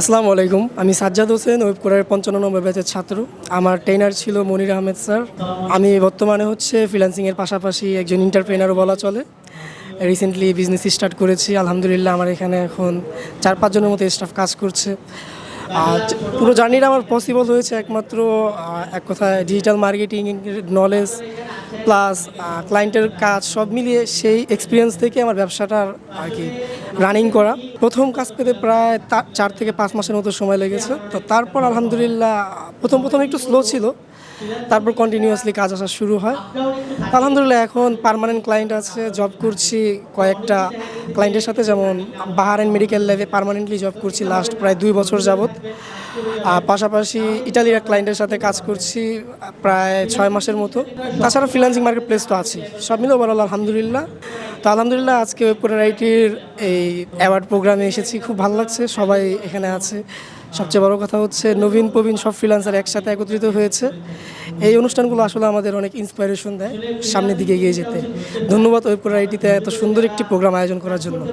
আসসালামু আলাইকুম। আমি সাজ্জাদ হোসেন ওয়েবকোডারের পঞ্চান্ন নম্বর ব্যাচের ছাত্র। আমার ট্রেনার ছিল মনির আহমেদ স্যার। আমি বর্তমানে হচ্ছে ফ্রিল্যান্সিংয়ের পাশাপাশি একজন ইন্টারপ্রেনারও বলা চলে। রিসেন্টলি বিজনেস স্টার্ট করেছি। আলহামদুলিল্লাহ আমার এখানে এখন চার পাঁচজনের মতো স্টাফ কাজ করছে। আর পুরো জার্নিটা আমার পসিবল হয়েছে একমাত্র এক কথায় ডিজিটাল মার্কেটিং নলেজ প্লাস ক্লায়েন্টের কাজ সব মিলিয়ে সেই এক্সপিরিয়েন্স থেকে আমার ব্যবসাটার আর কি রানিং করা। প্রথম কাজ পেতে প্রায় চার থেকে পাঁচ মাসের মতো সময় লেগেছে। তো তারপর আলহামদুলিল্লাহ, প্রথম প্রথম একটু স্লো ছিল। তারপর কন্টিনিউয়াসলি কাজ আসা শুরু হয়। আলহামদুলিল্লাহ, এখন পারমানেন্ট ক্লায়েন্ট আছে জব করছি কয়েকটা ক্লায়েন্টের সাথে যেমন বাহারেন মেডিকেল ল্যাবে পার্মানেন্টলি জব করছি লাস্ট প্রায় দুই বছর আর পাশাপাশি ইটালির ক্লায়েন্টের সাথে কাজ করছি প্রায় ছয় মাসের মতো। তাছাড়া ফ্রিল্যান্সিং মার্কেট প্লেস তো আছেই। সব মিলে ওভারঅল আলহামদুলিল্লাহ। তো আলহামদুলিল্লাহ আজকে ওয়েবকোডার আইটির এই অ্যাওয়ার্ড প্রোগ্রামে এসেছি। খুব ভালো লাগছে, সবাই এখানে আছে। সবচেয়ে বড় কথা হচ্ছে নবীন, প্রবীণ সব ফ্রিল্যান্সার একসাথে একত্রিত হয়েছে। এই অনুষ্ঠানগুলো আসলে আমাদের অনেক ইন্সপিরেশন দেয় সামনের দিকে এগিয়ে যেতে। ধন্যবাদ ওয়েব আইটিতে এত সুন্দর একটি প্রোগ্রাম আয়োজন করার জন্য।